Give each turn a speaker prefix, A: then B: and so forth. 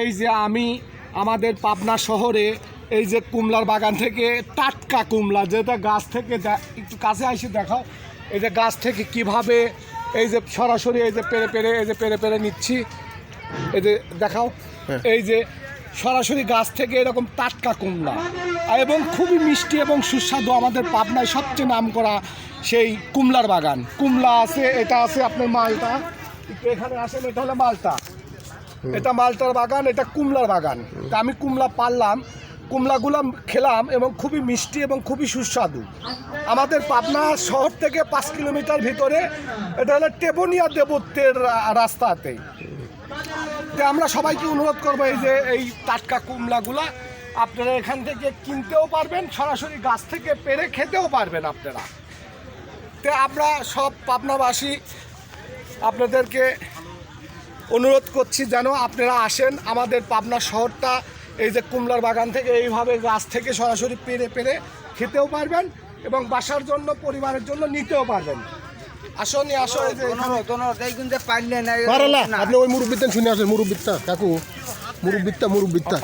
A: এই যে আমি আমাদের পাবনা শহরে এই যে কুমলার বাগান থেকে টাটকা কুমলা যেটা গাছ থেকে একটু কাছে এসে দেখাও এই যে গাছ থেকে কীভাবে এই যে সরাসরি এই যে পেরে পেরে এই যে পেরে পেরে নিচ্ছি এই যে দেখাও এই যে সরাসরি গাছ থেকে এরকম টাটকা কুমলা। এবং খুবই মিষ্টি এবং সুস্বাদু আমাদের পাবনায় সবচেয়ে নাম করা সেই কুমলার বাগান। কুমলা আছে এটা আছে আপনার মালটা। এখানে আসেন এটা হলো মালটা। এটা মালটার বাগান এটা কুমলার বাগান। তা আমি কুমলা পারলাম কুমলাগুলো খেলাম এবং খুবই মিষ্টি এবং খুবই সুস্বাদু। আমাদের পাবনা শহর থেকে পাঁচ কিলোমিটার ভিতরে এটা হলো টেবনিয়া দেবত্বের রা- রাস্তাতেই তো আমরা সবাইকে অনুরোধ করব এই যে এই টাটকা কুমলাগুলা আপনারা এখান থেকে কিনতেও পারবেন সরাসরি গাছ থেকে পেরে খেতেও পারবেন আপনারা। তো আমরা সব পাবনাবাসী আপনাদেরকে অনুরোধ করছি যেন আপনারা আসেন আমাদের পাবনা শহরটা এই যে কুমলার বাগান থেকে এইভাবে গাছ থেকে সরাসরি পেরে পেরে খেতেও পারবেন এবং বাসার জন্য পরিবারের জন্য নিতেও পারবেন। আসনি আসো এই যে এখানে-
B: পারলা আপনি ওই মুরব্বিটা শুনে আসেন মুরব্বিটা কাকু। মুরব্বিটা মুরব্বিটা